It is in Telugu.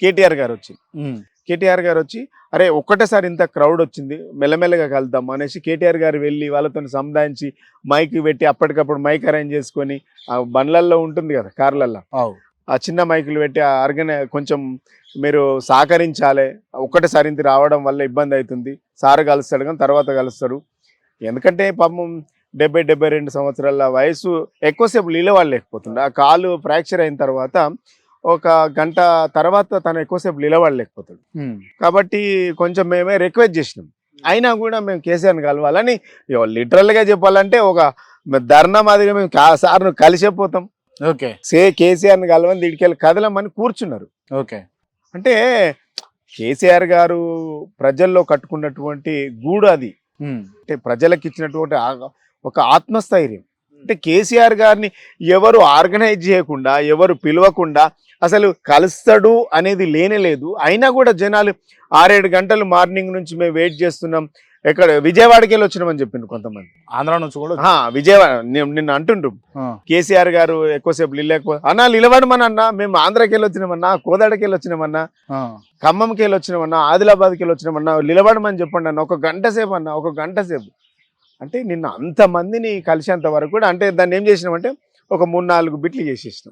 కేటీఆర్ గారు వచ్చి. కేటీఆర్ గారు వచ్చి అరే ఒక్కటేసారి ఇంత క్రౌడ్ వచ్చింది మెల్లమెల్లగా కలుద్దాం అనేసి కేటీఆర్ గారు వెళ్ళి వాళ్ళతో సముదాయించి మైక్ పెట్టి అప్పటికప్పుడు మైక్ అరేంజ్ చేసుకొని ఆ బండ్లల్లో ఉంటుంది కదా కార్లల్లో. ఆ చిన్న మైకులు పెట్టి ఆర్గనై కొంచెం మీరు సహకరించాలి ఒక్కటేసారి ఇంత రావడం వల్ల ఇబ్బంది అవుతుంది సార్ కలుస్తాడు కానీ తర్వాత కలుస్తాడు. ఎందుకంటే పాపం డెబ్బై డెబ్బై రెండు సంవత్సరాల వయసు ఎక్కువసేపు నిలబడలేకపోతుండే ఆ కాలు ఫ్రాక్చర్ అయిన తర్వాత ఒక గంట తర్వాత తను ఎక్కువసేపు నిలబడలేకపోతాడు. కాబట్టి కొంచెం మేమే రిక్వెస్ట్ చేసినాం. అయినా కూడా మేము కేసీఆర్ని కలవాలని లిటరల్గా చెప్పాలంటే ఒక ధర్నా మాదిరిగా మేము సార్ను కలిసిపోతాం ఓకే. సే కేసీఆర్ని కలవని దీడికెళ్ళి కదలమని కూర్చున్నారు. ఓకే. అంటే కేసీఆర్ గారు ప్రజల్లో కట్టుకున్నటువంటి గూడు అది. అంటే ప్రజలకు ఇచ్చినటువంటి ఒక ఆత్మస్థైర్యం. అంటే కేసీఆర్ గారిని ఎవరు ఆర్గనైజ్ చేయకుండా ఎవరు పిలవకుండా అసలు కలుస్తాడు అనేది లేనే లేదు. అయినా కూడా జనాలు ఆరేడు గంటలు మార్నింగ్ నుంచి మేము వెయిట్ చేస్తున్నాం. ఎక్కడ విజయవాడకి వెళ్ళి వచ్చినామని చెప్పిండు కొంతమంది. ఆంధ్ర నుంచి కూడా విజయవాడ నిన్న అంటుండ్రు. కేసీఆర్ గారు ఎక్కువసేపు నిలలేకపో అన్నా నిలబడమని అన్నా మేము ఆంధ్రాకి వెళ్ళి వచ్చినామన్నా కోదాడకి వెళ్ళి వచ్చినామన్నా. ఖమ్మంకి వెళ్ళి వచ్చినామన్నా ఆదిలాబాద్కి వెళ్ళి వచ్చినామన్నా నిలబడమని చెప్పండి అన్న ఒక గంట సేపు అన్న ఒక గంట సేపు. అంటే నిన్న అంతమందిని కలిసేంత వరకు కూడా అంటే దాన్ని ఏం చేసినామంటే ఒక మూడు నాలుగు బిట్లు చేసేసినాం.